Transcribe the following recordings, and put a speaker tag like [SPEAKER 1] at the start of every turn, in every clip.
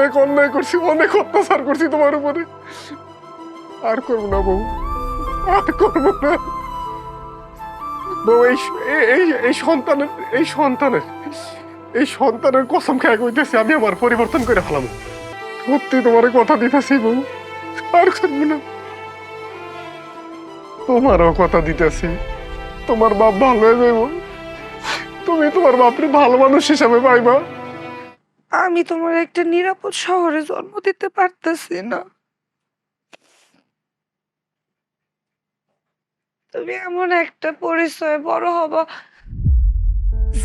[SPEAKER 1] অনেক অন্যায় করছি, অনেক অত্যাচার করছি তোমার উপরে। আর করব না বউ, আর করব না। বউ এই, এই- সন্তানের, এই সন্তানের এই সন্তানের কসম খেয়ে কইতেছি, আমি আমার পরিবর্তন করে ফেলাম। সত্যি তোমার কথা দিতেছি বউ, আর করব না। তোমারও কথা দিতেছি। তোমার বাপ ভালো হয়ে যাইব। তুমি তোমার বাপরে ভালো মানুষ হিসাবে পাইবা।
[SPEAKER 2] আমি তোমার একটা নিরাপদ শহরে জন্ম দিতে পারতেছি না। তুমি এমন একটা পরিচয় বড় হবা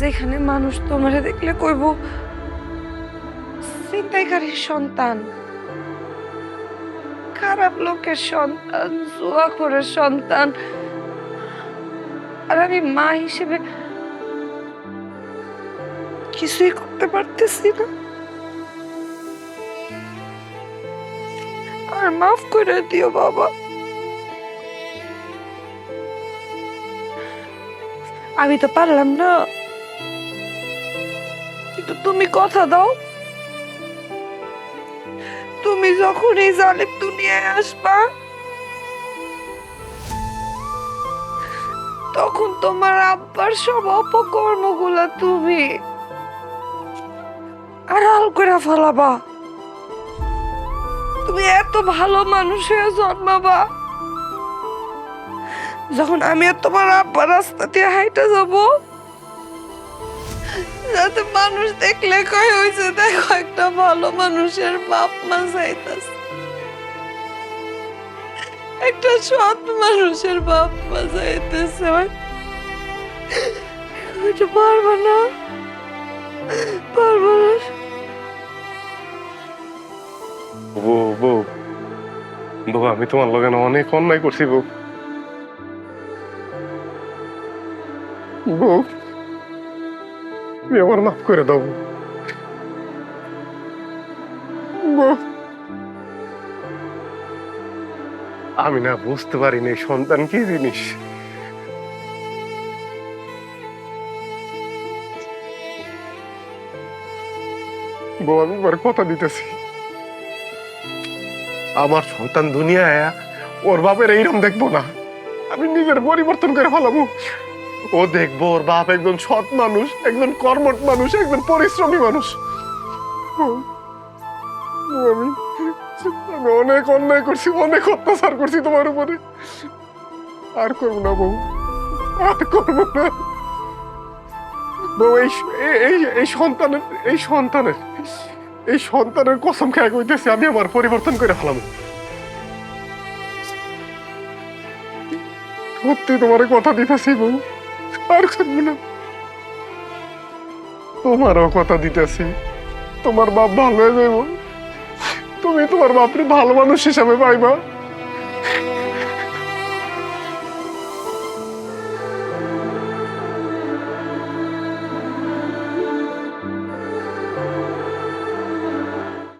[SPEAKER 2] যেখানে মানুষ তোমারে দেখলে কইব ছিনতাইকারীর সন্তান, খারাপ লোকের সন্তান জুয়াখোরের সন্তান। আর আমি মা হিসেবে কিছুই করতে পারতেছি না। আর মাফ করে দিও বাবা। আমি তো পারলাম না। কিন্তু তুমি কথা দাও। তুমি যখন এই জালিম দুনিয়ায় আসবা, তখন তোমার আব্বার সব অপকর্মগুলা তুমি আড়াল করে ফেলাবা। তুমি এত ভালো মানুষ হয়ে জন্মাবা। যখন আমি আর তোমার আব্বা রাস্তা দিয়ে হাইটা যাব, যাতে মানুষ দেখলে কয় হয়েছে দেখো একটা ভালো মানুষের বাপ মা চাইতাছে একটা সৎ মানুষের বাপ মা ওইটা পারব না? পারব না?
[SPEAKER 1] বউ, আমি তোমার লগে অনেক অন্যায় করছি, বউ। বউ আমার মাফ করে দাও। আমি না বুঝতে পারিনি সন্তান কি জিনিস। বউ, আমি কথা দিতেছি। আমার সন্তান দুনিয়ায় ওর বাপের এইরকম দেখব না। আমি নিজের পরিবর্তন করে ফেলাবো। ও দেখব ওর বাপ একজন সৎ মানুষ, একজন কর্মঠ মানুষ, একজন পরিশ্রমী মানুষ। আমি আমি অনেক অন্যায় করছি, অনেক অত্যাচার করছি তোমার উপরে। আর করব না বউ, আর করব না। বউ, এই- এই এই সন্তানের এই সন্তানের এই সন্তানের কসম খেয়ে কইতেছি, আমি আমার পরিবর্তন করে ফেলাম সত্যি তোমার কথা দিতেছি বউ, আর করব না। তোমারও কথা দিতেছি। তোমার বাপ ভালো হয়ে যাইব। তুমি তোমার বাপরে ভালো মানুষ হিসাবে পাইবা।